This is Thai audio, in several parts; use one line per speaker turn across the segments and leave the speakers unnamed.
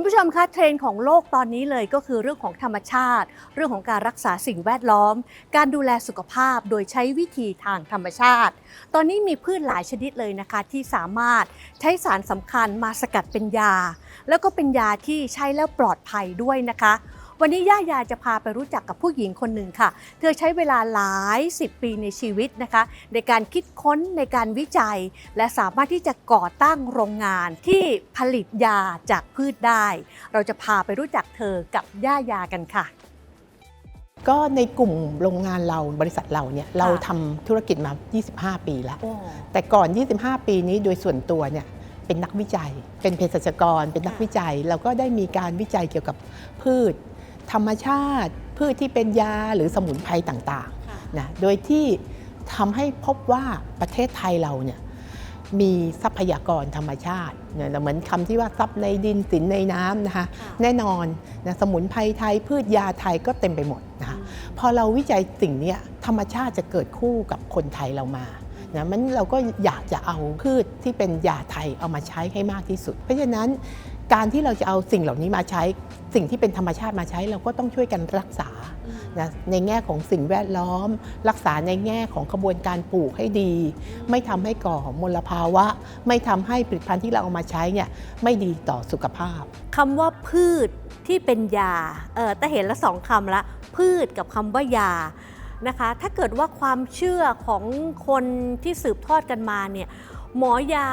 คุณผู้ชมคะเทรนด์ของโลกตอนนี้เลยก็คือเรื่องของธรรมชาติ เรื่องของการรักษาสิ่งแวดล้อม การดูแลสุขภาพโดยใช้วิธีทางธรรมชาติ ตอนนี้มีพืชหลายชนิดเลยนะคะที่สามารถใช้สารสำคัญมาสกัดเป็นยา แล้วก็เป็นยาที่ใช้แล้วปลอดภัยด้วยนะคะ วันนี้ย่ายาจะพาไปรู้จักกับผู้หญิงคนหนึ่งค่ะ เธอใช้เวลาหลายสิบปีในชีวิตนะคะ ในการคิดค้นในการวิจัย และสามารถที่จะก่อตั้งโรงงานที่ผลิตยาจากพืชได้ เราจะพาไปรู้จักเธอกับย่ายากันค่ะ
ก็ในกลุ่มโรงงานเราบริษัทเราเนี่ยเราทำธุรกิจมา 25 ปีแล้ว แต่ก่อน 25 ปีนี้โดยส่วนตัวเนี่ยเป็นนักวิจัย เป็นเภสัชกร เป็นนักวิจัย เราก็ได้มีการวิจัยเกี่ยวกับพืช ธรรมชาติ พืชที่เป็นยาหรือสมุนไพรต่างๆนะโดยที่ทำให้พบว่าประเทศไทยเราเนี่ยมีทรัพยากรธรรมชาติเนี่ยเหมือนคำที่ว่าทรัพย์ในดินสินในน้ำนะคะแน่นอนนะสมุนไพรไทยพืชยาไทยก็เต็มไปหมดนะคะพอเราวิจัยสิ่งเนี้ยธรรมชาติจะเกิดคู่กับคนไทยเรามานะมันเราก็อยากจะเอาพืชที่เป็นยาไทยเอามาใช้ให้มากที่สุด เพราะฉะนั้น การที่เราจะเอาสิ่งเหล่านี้มาใช้ สิ่งที่เป็นธรรมชาติมาใช้ เราก็ต้องช่วยกันรักษานะในแง่ของสิ่งแวดล้อม รักษาในแง่ของกระบวนการปลูกให้ดี ไม่ทำให้ก่อมลภาวะ ไม่ทำให้ผลิตภัณฑ์ที่เราเอามาใช้เนี่ยไม่ดีต่อสุขภาพ
คำว่าพืชที่เป็นยาเออแต่เห็นละสองคำละพืชกับคำว่ายานะคะ ถ้าเกิดว่าความเชื่อของคนที่สืบทอดกันมาเนี่ยหมอยา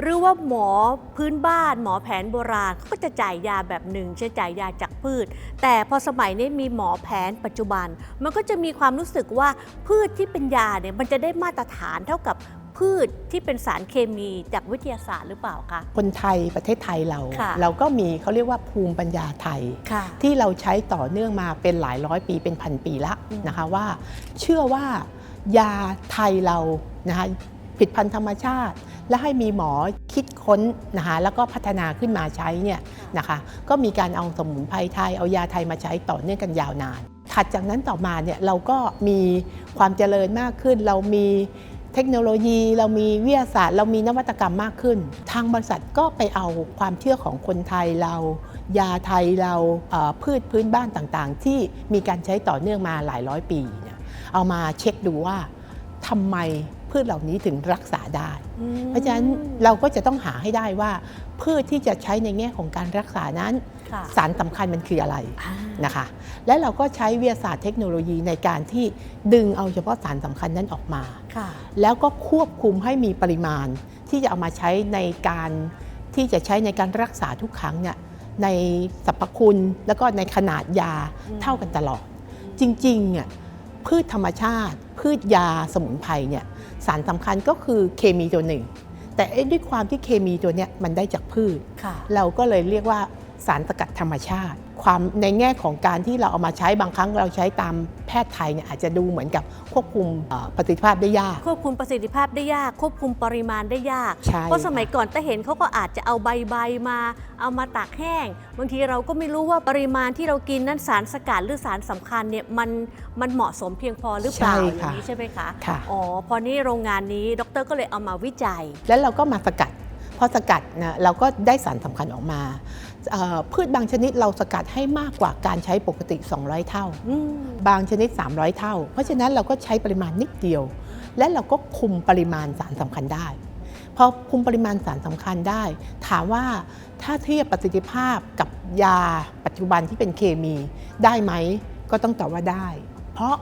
หรือว่าหมอพื้นบ้านหมอแผนโบราณเขาก็จะจ่ายยาแบบหนึ่งจะจ่ายยาจากพืช แต่พอสมัยนี้มีหมอแผนปัจจุบัน มันก็จะมีความรู้สึกว่าพืชที่เป็นยาเนี่ยมันจะได้มาตรฐานเท่ากับพืชที่เป็นสารเคมีจากวิทยาศาสตร์หรือเปล่าคะ
คนไทยประเทศไทยเรา
ค่ะ
เราก็มีเขาเรียกว่าภูมิปัญญาไทย
ค่ะ
ที่เราใช้ต่อเนื่องมาเป็นหลายร้อยปีเป็นพันปีละ
อืม
นะคะว่า เชื่อว่ายาไทยเรานะคะ ผลิดพันธุ์ธรรมชาติ และให้มีหมอคิดค้นนะคะแล้วก็พัฒนาขึ้นมาใช้เนี่ยนะคะก็มีการเอาสมุนไพรไทยเอายาไทยมาใช้ต่อเนื่องกันยาวนาน ถัดจากนั้นต่อมาเนี่ยเราก็มีความเจริญมากขึ้น เรามีเทคโนโลยี เรามีวิทยาศาสตร์ เรามีนวัตกรรมมากขึ้น ทางบริษัทก็ไปเอาความเชื่อของคนไทยเรา ยาไทยเราเอ่อพืชพื้นบ้านต่างๆ ที่มีการใช้ต่อเนื่องมาหลายร้อยปีเนี่ยเอามาเช็คดูว่า ทำไมพืชเหล่านี้ถึงรักษาได้ เพราะฉะนั้นเราก็จะต้องหาให้ได้ว่า พืชที่จะใช้ในแง่ของการรักษานั้น
ค่ะ
สารสำคัญมันคืออะไร
อ่า
นะคะ และเราก็ใช้วิทยาศาสตร์เทคโนโลยีในการที่ดึงเอาเฉพาะสารสำคัญนั้นออกมา
ค่ะ
แล้วก็ควบคุมให้มีปริมาณที่จะเอามาใช้ในการที่จะใช้ในการรักษาทุกครั้งเนี่ยในสรรพคุณแล้วก็ในขนาดยา
อืม
เท่ากันตลอด จริงๆเนี่ยพืชธรรมชาติ พืชยาสมุนไพรเนี่ยสารสำคัญก็คือเคมีตัวหนึ่ง แต่เอ๊ะด้วยความที่เคมีตัวเนี้ยมันได้จากพืช
ค่ะ
เราก็เลยเรียกว่า สารสกัดธรรมชาติ ความในแง่ของการที่เราเอามาใช้บางครั้งเราใช้ตามแพทย์ไทยเนี่ยอาจจะดูเหมือนกับควบคุมเอ่อประสิทธิภาพได้ยาก
ควบคุมประสิทธิภาพได้ยาก ควบคุมปริมาณได้ยาก
ใช่
เพราะสมัยก่อนแต่เห็นเขาก็อาจจะเอาใบใบๆมา เอามาตากแห้ง บางทีเราก็ไม่รู้ว่าปริมาณที่เรากินนั้นสารสกัดหรือสารสำคัญเนี่ยมันมันเหมาะสมเพียงพอหรือเปล่า
ใช่
อย่า
ค่ะ
งนี้ใช่ไหมคะ
ค่ะ
อ๋อพอนี้โรงงานนี้ดรก็เลยเอามาวิจัย
แล้วเราก็มาสกัดพอสกัดนะเราก็ได้สารสำคัญออกมาเอ่อ พืชบางชนิดเราสกัดให้มากกว่าการใช้ปกติ 200 เท่า
อืม
บางชนิด 300 เท่า เพราะฉะนั้นเราก็ใช้ปริมาณนิดเดียว และเราก็คุมปริมาณสารสำคัญได้พอคุมปริมาณสารสำคัญได้ ถามว่าถ้าเทียบประสิทธิภาพกับยาปัจจุบันที่เป็นเคมีได้ไหม ก็ต้องตอบว่าได้ เพราะ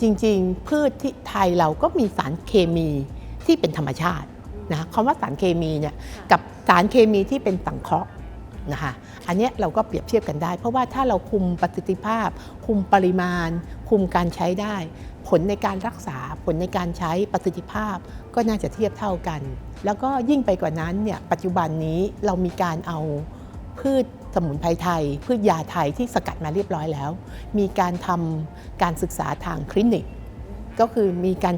จริงๆ พืชที่ไทยเราก็มีสารเคมีที่เป็นธรรมชาตินะคำว่าสารเคมีเนี่ยกับสารเคมีที่เป็นสังเคราะห์ นะคะอันนี้เราก็เปรียบเทียบกันได้ เพราะว่าถ้าเราคุมประสิทธิภาพ คุมปริมาณ คุมการใช้ได้ ผลในการรักษาผลในการใช้ประสิทธิภาพก็น่าจะเทียบเท่ากัน แล้วก็ยิ่งไปกว่านั้นเนี่ยปัจจุบันนี้เรามีการเอาพืชสมุนไพรไทย พืชยาไทยที่สกัดมาเรียบร้อยแล้ว มีการทำการศึกษาทางคลินิก ก็คือมีการ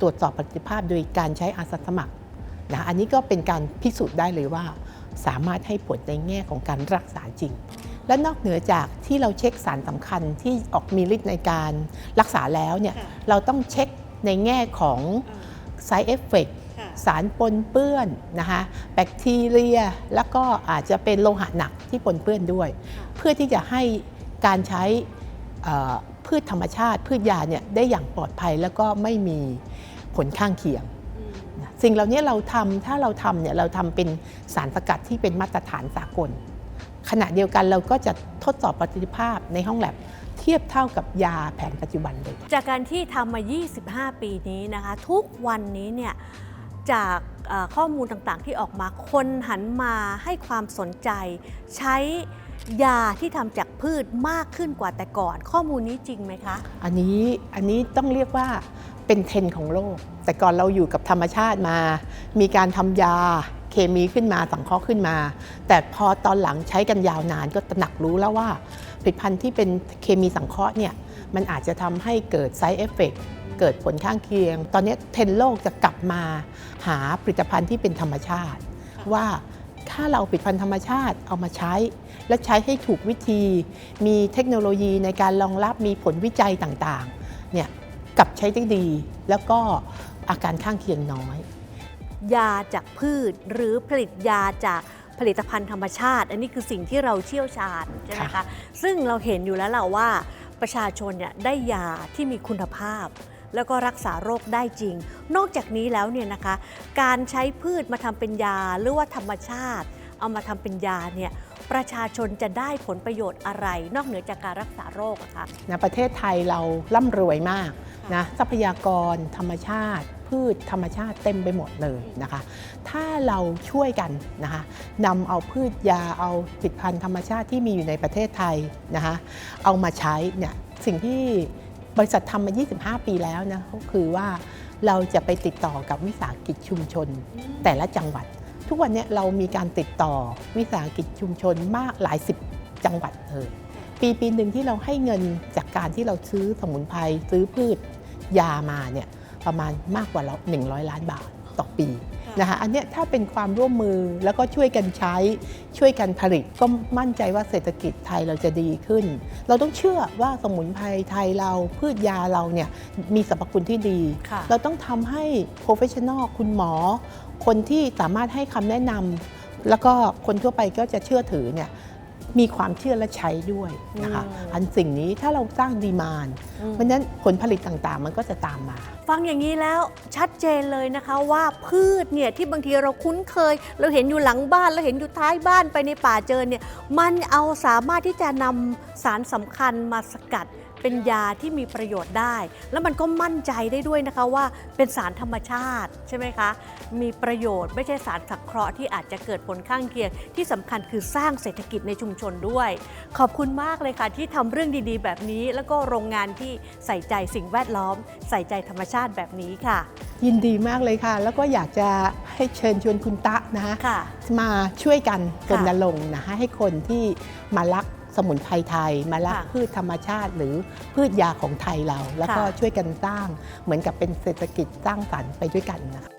ตรวจสอบประสิทธิภาพโดยการใช้อาสาสมัครนะอันนี้ก็เป็นการพิสูจน์ได้เลยว่า สามารถให้ผลในแง่ของการรักษาจริง และนอกเหนือจากที่เราเช็คสารสำคัญที่ออกมีฤทธิ์ในการรักษาแล้วเนี่ย
ค่ะ
เราต้องเช็คในแง่ของ side effect สารปนเปื้อนนะคะแบคทีเรีย แล้วก็อาจจะเป็นโลหะหนักที่ปนเปื้อนด้วย เพื่อที่จะให้การใช้เอ่อพืชธรรมชาติ พืชยาเนี่ยได้อย่างปลอดภัยแล้วก็ไม่มีผลข้างเคียงนะ สิ่งเหล่านี้เราทำถ้าเราทำเนี่ยเราทำเป็นสารสกัดที่เป็นมาตรฐานสากล ขณะเดียวกันเราก็จะทดสอบประสิทธิภาพในห้องแลบเทียบเท่ากับยาแผนปัจจุบันเลย
จากการที่ทำมา 25 ปีนี้นะคะ ทุกวันนี้เนี่ยจากเอ่อข้อมูลต่างๆ ที่ออกมาคนหันมาให้ความสนใจ ใช้ยาที่ทำจากพืชมากขึ้นกว่าแต่ก่อน ข้อมูลนี้จริงไหมคะ
อันนี้อันนี้ต้องเรียกว่า เป็นเทรนด์ของโลก แต่ก่อนเราอยู่กับธรรมชาติมา มีการทำยาเคมีขึ้นมาสังเคราะห์ขึ้นมา แต่พอตอนหลังใช้กันยาวนานก็ตระหนักรู้แล้วว่า ผลิตภัณฑ์ที่เป็นเคมีสังเคราะห์เนี่ยมันอาจจะทำให้เกิด side effect เกิดผลข้างเคียง ตอนนี้เทรนด์โลกจะกลับมาหาผลิตภัณฑ์ที่เป็นธรรมชาติ ว่าถ้าเราผลิตภัณฑ์ธรรมชาติเอามาใช้ และใช้ให้ถูกวิธี มีเทคโนโลยีในการรองรับมีผลวิจัยต่างๆเนี่ย กลับใช้ได้ดี แล้วก็อาการข้างเคียงน้อย
ยาจากพืชหรือผลิตยาจากผลิตภัณฑ์ธรรมชาติ อันนี้คือสิ่งที่เราเชี่ยวชาญใช่ไหม
ค่ะ
คะซึ่งเราเห็นอยู่แล้วแหละว่าประชาชนเนี่ยได้ยาที่มีคุณภาพ แล้วก็รักษาโรคได้จริง นอกจากนี้แล้วเนี่ยนะคะ การใช้พืชมาทำเป็นยาหรือว่าธรรมชาติ เอามาทำเป็นยาเนี่ยประชาชนจะได้ผลประโยชน์อะไร นอกเหนือจากการรักษาโรคอะคะ
นะประเทศไทยเราร่ำรวยมาก นะทรัพยากรธรรมชาติ พืชธรรมชาติเต็มไปหมดเลยนะคะ ถ้าเราช่วยกันนะคะนำเอาพืชยาเอาผลิตภัณฑ์ธรรมชาติที่มีอยู่ในประเทศไทยนะคะเอามาใช้เนี่ยสิ่งที่บริษัททำมา 25 ปีแล้วนะก็คือว่าเราจะไปติดต่อกับวิสาหกิจชุมชน แต่ละจังหวัด ทุกวันนี้เรามีการติดต่อวิสาหกิจชุมชนมากหลายสิบจังหวัดเลยปีปีหนึ่งที่เราให้เงินจากการที่เราซื้อสมุนไพรซื้อพืช ยามาเนี่ยประมาณมากกว่าเรา100 ล้านบาทต่อปี
ค่ะ
นะคะอันเนี้ยถ้าเป็นความร่วมมือแล้วก็ช่วยกันใช้ช่วยกันผลิตก็มั่นใจว่าเศรษฐกิจไทยเราจะดีขึ้น เราต้องเชื่อว่าสมุนไพรไทยเราพืชยาเราเนี่ยมีสรรพคุณที่ดี
ค่ะ
เราต้องทำให้ professional คุณหมอ คนที่สามารถให้คำแนะนำแล้วก็คนทั่วไปก็จะเชื่อถือเนี่ย มีความเชื่อและใช้ด้วยนะคะ
อืม
อันสิ่งนี้ถ้าเราสร้างดีมาน
อืม
เพราะฉะนั้นผลผลิตต่างๆ มันก็จะตามมา
ฟังอย่างนี้แล้วชัดเจนเลยนะคะว่าพืชเนี่ยที่บางทีเราคุ้นเคย เราเห็นอยู่หลังบ้านเราเห็นอยู่ท้ายบ้านไปในป่าเจอเนี่ยมันเอาสามารถที่จะนำสารสำคัญมาสกัด เป็นยาที่มีประโยชน์ได้ แล้วมันก็มั่นใจได้ด้วยนะคะว่าเป็นสารธรรมชาติใช่ไหมคะ มีประโยชน์ไม่ใช่สารสังเคราะห์ที่อาจจะเกิดผลข้างเคียง ที่สำคัญคือสร้างเศรษฐกิจในชุมชนด้วย ขอบคุณมากเลยค่ะที่ทำเรื่องดีๆ แบบนี้ แล้วก็โรงงานที่ใส่ใจสิ่งแวดล้อม ใส่ใจธรรมชาติแบบนี้ค่ะ
ยินดีมากเลยค่ะ แล้วก็อยากจะให้เชิญชวนคุณตะนะคะ
ค่ะ
มาช่วยกันร
ค่ะ
ณรงค์นะคะให้คนที่มารัก สมุนไพรไทย มารัก
ค่ะ
พืชธรรมชาติหรือพืชยาของไทยเรา แล้วก็
ค่ะ
ช่วยกันสร้างเหมือนกับเป็นเศรษฐกิจสร้างสรรค์ไปด้วยกันนะคะ